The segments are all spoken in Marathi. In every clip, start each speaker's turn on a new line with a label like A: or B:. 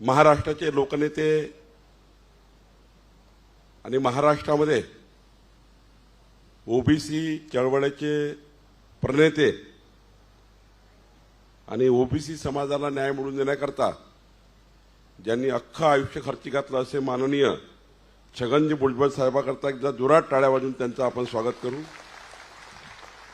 A: महाराष्ट्राचे लोकनेते आणि महाराष्ट्रामध्ये ओबीसी चळवळीचे प्रणेते आणि ओबीसी समाजाला न्याय मिळवून देण्याकरता ज्यांनी अख्खं आयुष्य खर्ची घातलं असे माननीय छगनजी भुजबळ साहेबाकरता एकदा जोरात टाळ्या वाजून त्यांचं आपण स्वागत करू.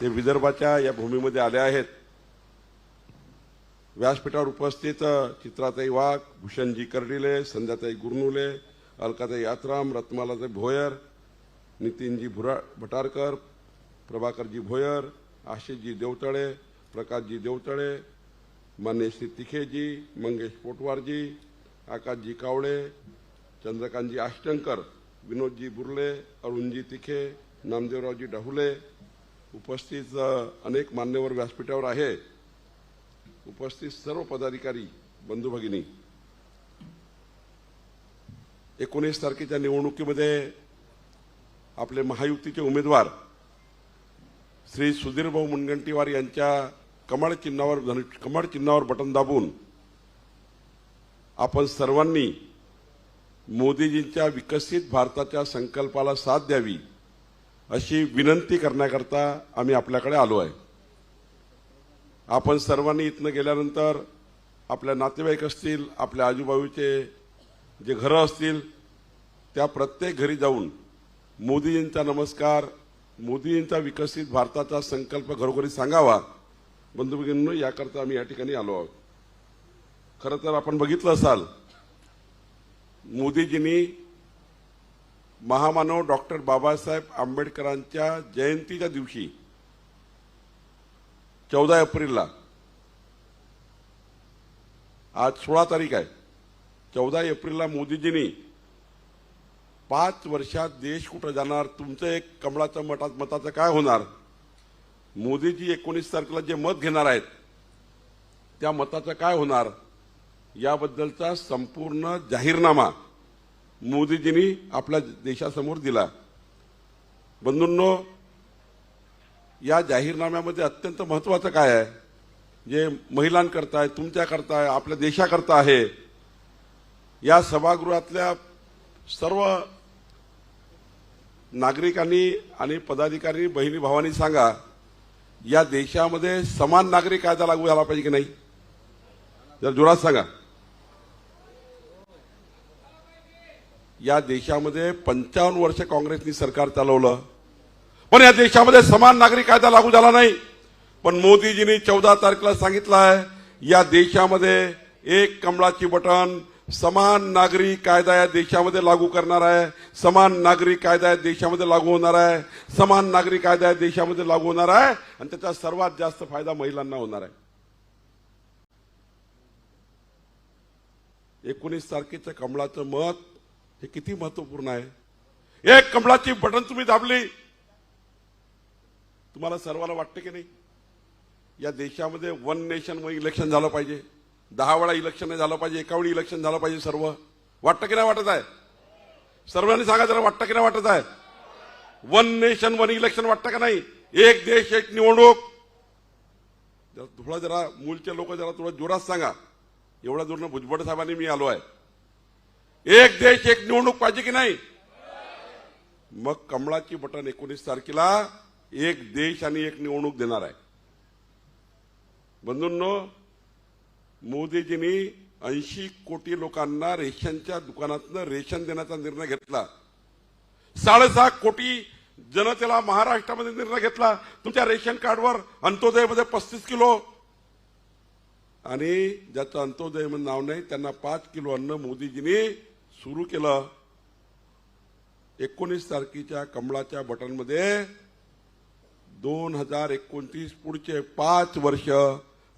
A: ते विदर्भाच्या या भूमीमध्ये आले आहेत. व्यासपीठावर उपस्थित चित्राताई वाघ भूषणजी कर्डिले संध्याताई गुरनुले अलकाताई यात्राम रत्मालाताई भोयर नितीनजी भुरा भटारकर प्रभाकरजी भोयर आशिषजी देवतळे प्रकाशजी देवतळे मान्यश्री तिखेजी मंगेश पोटवारजी आकाशजी कावळे चंद्रकांतजी आष्टंकर विनोदजी बुर्ले अरुणजी तिखे नामदेवरावजी डाहुले उपस्थित अनेक मान्यवर व्यासपीठावर आहे. उपस्थित सर्व पदाधिकारी बंधू भगिनी एकोणीस तारखेच्या निवडणुकीमध्ये आपले महायुतीचे उमेदवार श्री सुधीरभाऊ मुनगंटीवार यांच्या कमळ चिन्हावर धनु- कमळ चिन्हावर बटन दाबून आपण सर्वांनी मोदीजींच्या विकसित भारताच्या संकल्पाला साथ द्यावी अशी विनंती करण्याकरता आम्ही आपल्याकडे आलो आहे. आपण सर्वांनी इथनं गेल्यानंतर आपल्या नातेवाईक असतील आपल्या आजूबाजूचे जे घरं असतील त्या प्रत्येक घरी जाऊन मोदीजींचा नमस्कार मोदीजींचा विकसित भारताचा संकल्प घरोघरी सांगावा. बंधू याकरता आम्ही या ठिकाणी आलो आहोत. खरं तर आपण बघितलं असाल मोदीजींनी महामानव डॉक्टर बाबासाहेब आंबेडकरांच्या जयंतीच्या दिवशी चौदा एप्रिलला. आज सोळा तारीख आहे. चौदा एप्रिलला मोदीजींनी पाच वर्षात देश कुठं जाणार तुमचं एक कमळाचं मटात मताचं काय होणार? मोदीजी एकोणीस तारखेला जे मत घेणार आहेत त्या मताचं काय होणार? याबद्दलचा संपूर्ण जाहीरनामा मोदीजींनी आपल्या देशासमोर दिला. बंधूंनो या जाहीरनाम्यामध्ये अत्यंत महत्वाचं काय आहे? जे महिलांकरता आहे तुमच्याकरता आहे आपल्या देशाकरता आहे या सभागृहातल्या सर्व नागरिकांनी आणि पदाधिकारी बहिणी भावांनी सांगा या देशामध्ये समान नागरिक कायदा लागू झाला पाहिजे की नाही? जर जोरात सांगा. या देशामध्ये पंचावन्न वर्ष काँग्रेसनी सरकार चालवलं. पण या देशामध्ये समान नागरिक कायदा लागू झाला नाही. पण मोदीजींनी चौदा तारखेला सांगितलं आहे या देशामध्ये एक कमळाची बटन समान नागरी कायदा या देशामध्ये लागू करणार आहे समान नागरी कायदा या देशामध्ये लागू होणार आहे समान नागरिक कायदा या देशामध्ये लागू होणार आहे आणि त्याचा सर्वात जास्त फायदा महिलांना होणार आहे. एकोणीस तारखेचं कमळाचं मत हे किती महत्त्वपूर्ण आहे? एक कमळाची बटन तुम्ही दाबली तुम्हाला सर्वांना वाटतं की नाही? या देशामध्ये वन नेशन वन इलेक्शन झालं पाहिजे. दहा वेळा इलेक्शन नाही झालं पाहिजे एका वेळी इलेक्शन झालं पाहिजे सर्व. वाटतं की नाही वाटत आहे? सर्वांनी सांगा जरा वाटतं की नाही वाटत आहे? वन नेशन वन इलेक्शन वाटतं का नाही? एक देश एक निवडणूक. जरा थोडा जरा मूलचे लोक जरा थोडं जोरात सांगा. एवढ्या जोरनं भुजबळ साहेबांनी मी आलो आहे. एक देश एक निवडणूक पाहिजे की नाही? मग कमळाची बटन एकोणीस तारखेला एक देश आणि एक निवडणूक देणार आहे. बंधूंनो मोदीजींनी ऐंशी कोटी लोकांना रेशनच्या दुकानातनं रेशन देण्याचा निर्णय घेतला. साडेसहा कोटी जनतेला महाराष्ट्रामध्ये निर्णय घेतला. तुमच्या रेशन कार्डवर अंत्योदयमध्ये पस्तीस किलो. आणि ज्याचं अंत्योदय म्हणून नाव नाही त्यांना पाच किलो अन्न मोदीजींनी सुरू केलं. एकोणीस तारखेच्या कमळाच्या बटनमध्ये दोन हजार एकोणतीस पुढचे पाच वर्ष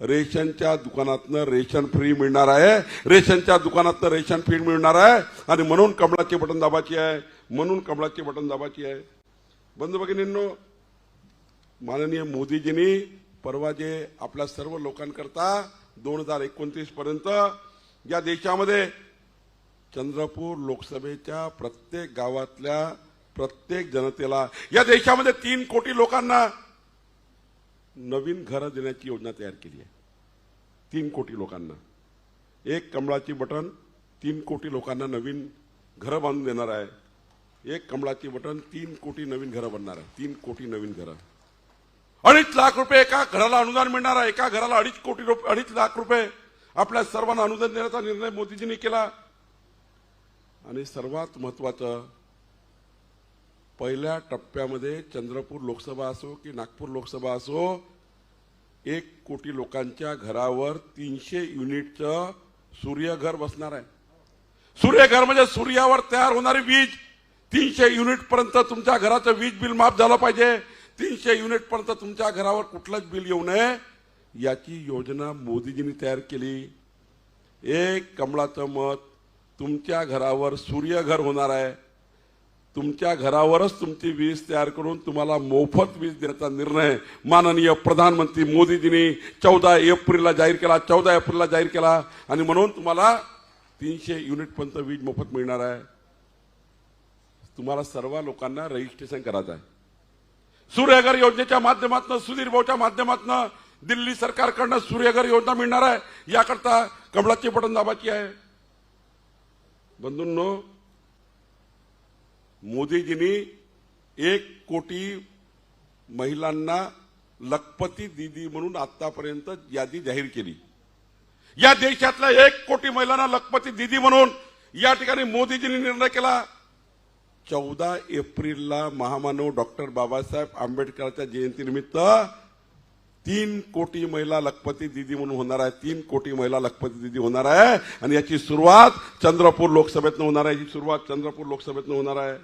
A: रेशनच्या दुकानातनं रेशन फ्री मिळणार आहे. रेशनच्या दुकानातनं रेशन फ्री मिळणार आहे. आणि म्हणून कमळाची बटन दाबाची आहे. म्हणून कमळाची बटन दाबाची आहे. बंधू भगिनींनो माननीय मोदीजींनी परवा जे आपल्या सर्व लोकांकरता दोन हजार एकोणतीस पर्यंत या देशामध्ये चंद्रपूर लोकसभेच्या प्रत्येक गावातल्या प्रत्येक जनतेला या देशामध्ये तीन कोटी लोकांना नवीन घरं देण्याची योजना तयार केली आहे. तीन कोटी लोकांना. एक कमळाची बटन तीन कोटी लोकांना नवीन घरं बांधून देणार आहे. एक कमळाची बटन तीन कोटी नवीन घरं बनणार आहे. तीन कोटी नवीन घरं. अडीच लाख रुपये एका घराला अनुदान मिळणार आहे. एका घराला अडीच कोटी रुपये अडीच लाख रुपये आपल्या सर्वांना अनुदान देण्याचा निर्णय मोदीजींनी केला. आणि सर्वात महत्वाचं पहिल्या टप्प्यामध्ये चंद्रपूर लोकसभा असो की नागपूर लोकसभा असो एक कोटी लोकांच्या घरावर तीनशे युनिटचं सूर्यघर बसणार आहे. सूर्यघर म्हणजे सूर्यावर तयार होणारी वीज. तीनशे युनिटपर्यंत तुमच्या घराचं वीज बिल माफ झालं पाहिजे. तीनशे युनिटपर्यंत तुमच्या घरावर कुठलंच बिल येऊ नये. याची योजना मोदीजींनी तयार केली. एक कमळाचं मत तुमच्या घरावर सूर्यघर होणार आहे. तुमच्या घरावरच तुमची वीज तयार करून तुम्हाला मोफत वीज देण्याचा निर्णय माननीय प्रधानमंत्री मोदीजींनी चौदा एप्रिलला जाहीर केला चौदा एप्रिलला जाहीर केला. आणि म्हणून तुम्हाला तीनशे युनिटपर्यंत वीज मोफत मिळणार आहे. तुम्हाला सर्व लोकांना रजिस्ट्रेशन करायचं आहे. सूर्यघर योजनेच्या माध्यमातून सुधीर भाऊच्या माध्यमातून दिल्ली सरकारकडनं सूर्यघर योजना मिळणार आहे. याकरता कमळाची बटन दाबाची आहे. बंधूंनो मोदीजींनी एक कोटी महिलांना लखपती दिदी म्हणून आतापर्यंत यादी जाहीर केली. या देशातल्या एक कोटी महिलांना लखपती दिदी म्हणून या ठिकाणी मोदीजींनी निर्णय केला. चौदा एप्रिलला महामानव डॉक्टर बाबासाहेब आंबेडकरच्या जयंतीनिमित्त तीन कोटी महिला लखपती दिदी म्हणून होणार आहे. तीन कोटी महिला लखपती दिदी होणार आहे. आणि याची सुरुवात चंद्रपूर लोकसभेतनं होणार आहे. याची सुरुवात चंद्रपूर लोकसभेतनं होणार आहे.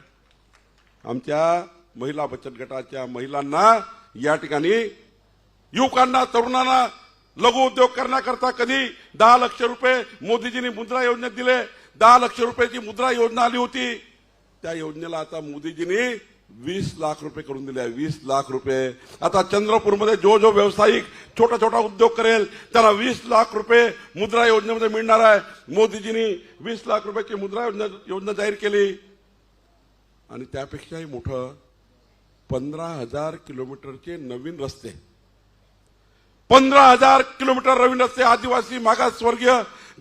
A: आमच्या महिला बचत गटाच्या महिलांना या ठिकाणी युवकांना तरुणांना लघु उद्योग करण्याकरता कधी दहा लक्ष रुपये मोदीजींनी मुद्रा योजनेत दिले. दहा लक्ष रुपयाची मुद्रा योजना आली होती. त्या योजनेला आता मोदीजींनी वीस लाख रुपये करून दिले वीस लाख रुपये. आता चंद्रपूरमध्ये जो जो व्यावसायिक छोटा छोटा उद्योग करेल त्याला वीस लाख रुपये मुद्रा योजनेमध्ये मिळणार आहे. मोदीजींनी वीस लाख रुपयाची मुद्रा योजना योजना जाहीर केली. आणि त्यापेक्षाही मोठं पंधरा हजार किलोमीटरचे नवीन रस्ते. पंधरा हजार किलोमीटर नवीन रस्ते आदिवासी मागासवर्गीय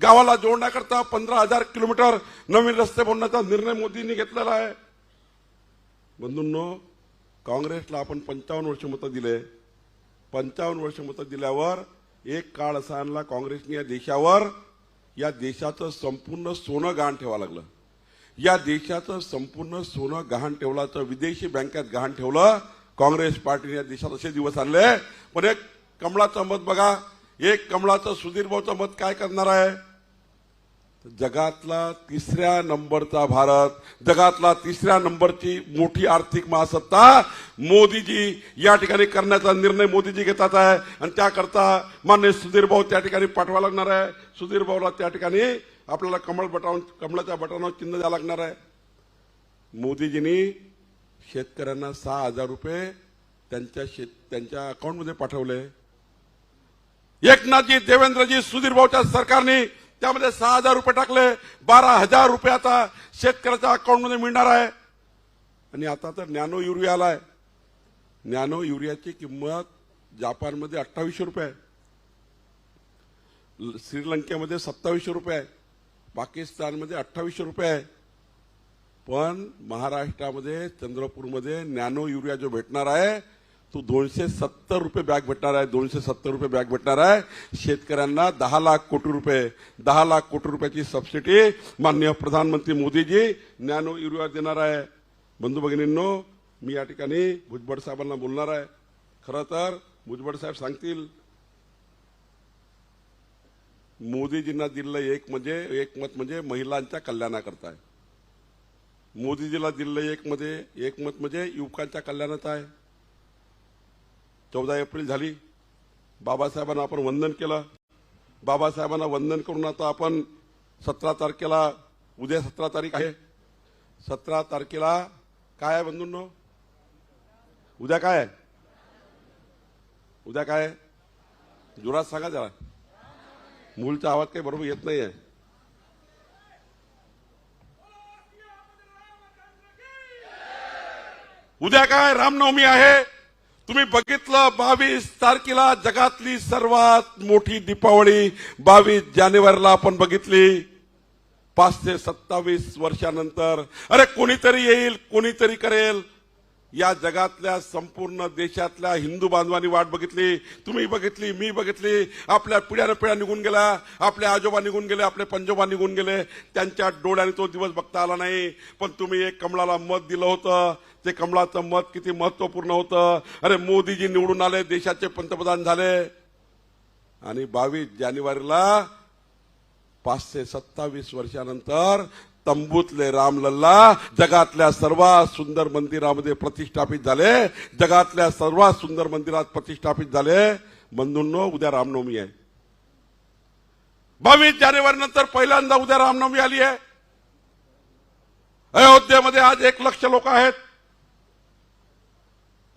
A: गावाला जोडण्याकरता पंधरा हजार किलोमीटर नवीन रस्ते बनवण्याचा निर्णय मोदींनी घेतलेला आहे. बंधूंनो काँग्रेसला आपण पंचावन्न वर्ष मतं दिले. पंचावन्न वर्ष मतं दिल्यावर एक काळ असा आणला काँग्रेसने या देशावर. या देशाचं संपूर्ण सोनं गहाण ठेवावं लागलं. या देशाचं संपूर्ण सोनं गहाण ठेवलं तर विदेशी बँकेत गहाण ठेवलं. काँग्रेस पार्टीने या देशात असे दिवस आणले. पण एक कमळाचं मत बघा. एक कमळाचं सुधीर भाऊचं मत काय करणार आहे? जगातला तिसऱ्या नंबरचा भारत जगातला तिसऱ्या नंबरची मोठी आर्थिक महासत्ता मोदीजी या ठिकाणी करण्याचा निर्णय मोदीजी घेतात आहे. आणि त्याकरता मान्य सुधीर भाऊ त्या ठिकाणी पाठवा लागणार आहे. सुधीर भाऊला त्या ठिकाणी आपल्याला कमळ बटावून कमळाच्या बटनावर चिन्ह द्यावं लागणार आहे. मोदीजींनी शेतकऱ्यांना सहा हजार रुपये त्यांच्या शेत त्यांच्या अकाउंटमध्ये पाठवले. एकनाथजी देवेंद्रजी सुधीर भाऊच्या सरकारने त्यामध्ये सहा हजार रुपये टाकले बारा हजार रुपयाचा शेतकऱ्याच्या अकाउंटमध्ये मिळणार आहे. आणि आता तर नॅनो युरिया आलाय. नॅनो युरियाची किंमत जपानमध्ये अठ्ठावीसशे रुपये आहे. श्रीलंकेमध्ये सत्तावीसशे रुपये आहे. पाकिस्तानमध्ये अठ्ठावीसशे रुपये आहे. पण महाराष्ट्रामध्ये चंद्रपूरमध्ये नॅनो युरिया जो भेटणार आहे तो दोनशे सत्तर रुपये बॅग भेटणार आहे दोनशे सत्तर रुपये बॅग भेटणार आहे. शेतकऱ्यांना दहा लाख कोटी रुपये दहा लाख कोटी रुपयाची सबसिडी माननीय प्रधानमंत्री मोदीजी नॅनो युरिया देणार आहे. बंधू भगिनींनो मी या ठिकाणी भुजबळ साहेबांना बोलणार आहे. खरं तर भुजबळ साहेब सांगतील मोदीजींना दिलेलं एक म्हणजे एक मत म्हणजे महिलांच्या कल्याणाकरता आहे मोदीजीला दिलेलं एक मध्ये एक मत म्हणजे युवकांच्या कल्याणात आहे. चौदा एप्रिल झाली. बाबासाहेबांना आपण वंदन केलं. बाबासाहेबांना वंदन करून आता आपण सतरा तारखेला उद्या सतरा तारीख आहे. सतरा तारखेला काय आहे बंधूंनो? उद्या काय आहे? उद्या काय आहे? जोरात सांगा जरा. मूलचा आवाज काही बरोबर येत नाही आहे उद्या काय? रामनवमी आहे. तुम्ही बघितलं बावीस तारखेला जगातली सर्वात मोठी दीपावली बावीस जानेवारीला आपण बघितली. पाच ते सत्तावीस वर्षानंतर अरे कोणीतरी येईल कोणीतरी करेल. या जगातल्या संपूर्ण देशातल्या हिंदू बांधवांनी वाट बघितली तुम्ही बघितली मी बघितली. आपल्या पिढ्यानं पिढ्या निघून गेल्या आपले आजोबा निघून गेले आपले पंजोबा निघून गेले. त्यांच्या डोळ्याने तो दिवस बघता आला नाही. पण तुम्ही एक कमळाला मत दिलं होतं ते कमळाचं मत किती महत्त्वपूर्ण होतं. अरे मोदीजी निवडून आले देशाचे पंतप्रधान झाले. आणि बावीस जानेवारीला पाचशे सत्तावीस वर्षानंतर तंबूतले रामलल्ला जगातल्या सर्वात सुंदर मंदिरामध्ये प्रतिष्ठापित झाले. जगातल्या सर्वात सुंदर मंदिरात प्रतिष्ठापित झाले. बंधूंनो उद्या रामनवमी आहे. बावीस जानेवारी नंतर पहिल्यांदा उद्या रामनवमी आली आहे. अयोध्येमध्ये आज एक लक्ष लोक आहेत.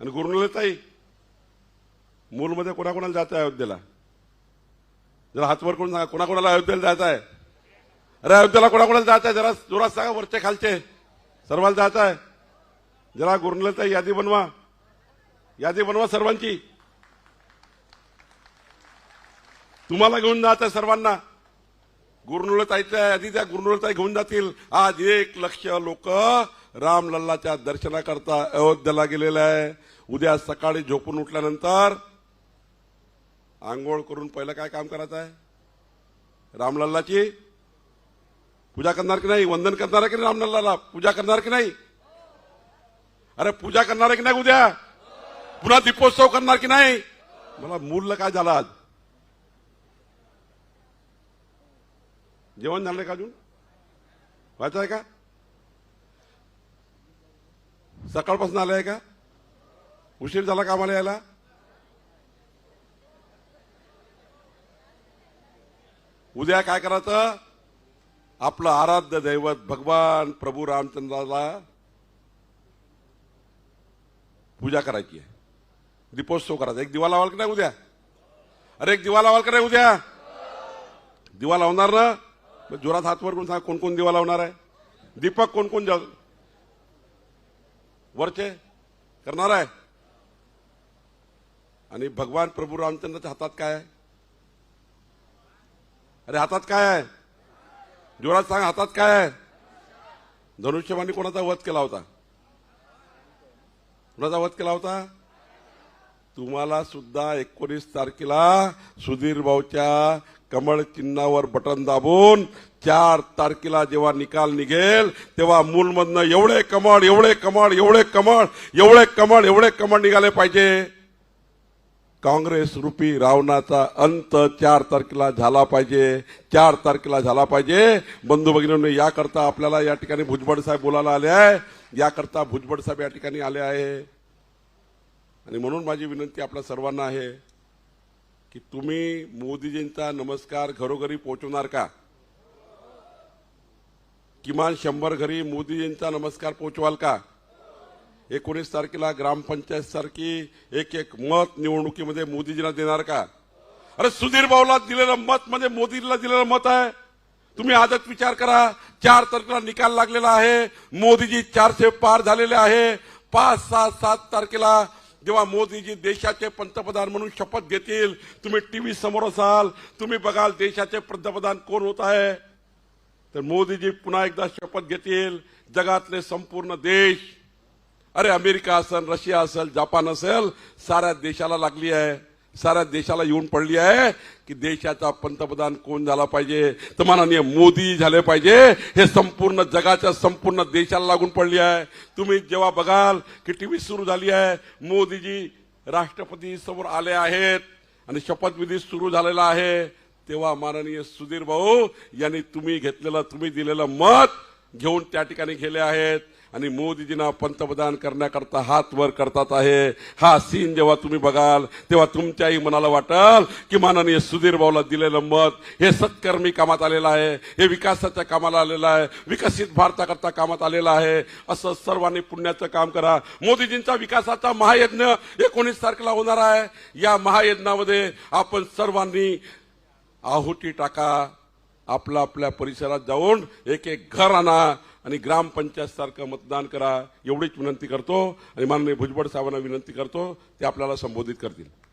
A: आणि गुरुनलताई मूलमध्ये कोणाकोणाला जात आहे अयोध्येला? जरा हातवर करून सांगा कोणाकोणाला अयोध्येला जायचं आहे? अरे अयोध्येला कोणाकोणाला जात आहे? जरा जोरात सांगा वरचे खालचे. सर्वांना जात आहे? जरा गुरुनलता यादी बनवा. यादी बनवा सर्वांची. तुम्हाला घेऊन जात आहे सर्वांना. गुरुनुलताईच्या यादी त्या गुरुनुलताई घेऊन जातील. आज एक लक्ष लोक रामलल्लाच्या दर्शनाकरता अयोध्येला गेलेला आहे. उद्या सकाळी झोपून उठल्यानंतर आंघोळ करून पहिलं काय काम करायचं आहे? रामलल्लाची पूजा करणार की नाही? वंदन करणार आहे की नाही रामलल्लाला पूजा करणार की नाही? अरे पूजा करणार आहे की नाही उद्या? पुन्हा दीपोत्सव करणार की नाही? मला मूल्य काय झालं आज? जेवण झालंय का अजून? व्हायचं आहे का? सकाळपासून आलंय का? उशीर झाला कामाला यायला? उद्या काय करायचं? आपलं आराध्य दैवत भगवान प्रभू रामचंद्राला पूजा करायची आहे. दीपोत्सव करायचा. एक दिवा लावाल की नाही उद्या? अरे एक दिवा लावाल का नाही उद्या? दिवा लावणार ना? जोरात जोरात हातवर करून सांग कोण कोण दिवा लावणार आहे? दीपक कोण कोण जग वरचे करणार आहे. आणि भगवान प्रभू रामचंद्राच्या हातात काय आहे? अरे हातात काय आहे? जोरात सांग हातात काय आहे? धनुष्यबाणी कोणाचा वध केला होता? कोणाचा वध केला होता? तुम्हाला सुद्धा एकोणीस तारखेला सुधीर भाऊच्या कमळ चिन्हावर बटन दाबून चार तारखेला जेव्हा निकाल निघेल तेव्हा मूलमधनं एवढे कमांड एवढे कमळ एवढे कमांड एवढे कमांड एवढे कमळ निघाले पाहिजे. काँग्रेस रूपी रावणाचा अंत चार तारखेला झाला पाहिजे. चार तारखेला झाला पाहिजे. बंधू भगिनींनो याकरता आपल्याला या ठिकाणी भुजबळ साहेब बोलायला आले आहे. याकरता भुजबळ साहेब या ठिकाणी आले आहे. आणि म्हणून माझी विनंती आपल्या सर्वांना आहे की तुम्ही मोदीजींचा नमस्कार घरोघरी पोहोचवणार का? किमान शंभर घरी मोदीजींचा नमस्कार पोहोचवाल का? एकोणीस तारखेला ग्रामपंचायत सारखी एक एक मत निवडणुकीमध्ये मोदीजींना देणार का? अरे सुधीर भाऊला दिलेलं मत म्हणजे मोदीला दिलेलं मत आहे. तुम्ही आजच विचार करा चार तारखेला निकाल लागलेला आहे. मोदीजी चारशे पार झालेले आहे. पाच सहा सात तारखेला जेव्हा मोदीजी देशाचे पंतप्रधान म्हणून शपथ घेतील तुम्ही टीव्ही समोर असाल तुम्ही बघाल देशाचे पंतप्रधान कोण होत आहे. तर मोदीजी पुन्हा एकदा शपथ घेतील. जगातले संपूर्ण देश. अरे अमेरिका असेल रशिया असेल जपान असेल साऱ्या देशाला लागली आहे. साऱ्या देशाला येऊन पडली आहे की देशाचा पंतप्रधान कोण झाला पाहिजे? तर माननीय मोदी झाले पाहिजे. हे संपूर्ण जगाच्या संपूर्ण देशाला लागून पडली आहे. तुम्ही जेव्हा बघाल की टीव्ही सुरू झाली आहे मोदीजी राष्ट्रपती समोर आले आहेत. आणि शपथविधी सुरू झालेला आहे. तेव्हा माननीय सुधीर भाऊ यांनी तुम्ही घेतलेलं तुम्ही दिलेलं मत घेऊन त्या ठिकाणी गेले आहेत. आणि मोदीजींना पंतप्रधान करण्याकरता हात वर करतात आहे. हा सीन जेव्हा तुम्ही बघाल तेव्हा तुमच्याही मनाला वाटल की माननीय सुधीर भाऊला दिलेलं मत हे सत्कर्मी कामात आलेलं आहे हे विकासाच्या कामाला आलेलं आहे विकसित भारताकरता कामात आलेलं आहे. असं सर्वांनी पुण्याचं काम करा. मोदीजींचा विकासाचा महायज्ञ एकोणीस तारखेला होणार आहे. या महायज्ञामध्ये आपण सर्वांनी आहुती टाका आपला आपल्या परिसरात जाऊन एक एक घर आणा आणि ग्रामपंचायत सारखं मतदान करा. एवढीच विनंती करतो आणि माननीय भुजबळ साहेबांना विनंती करतो ते आपल्याला संबोधित करतील.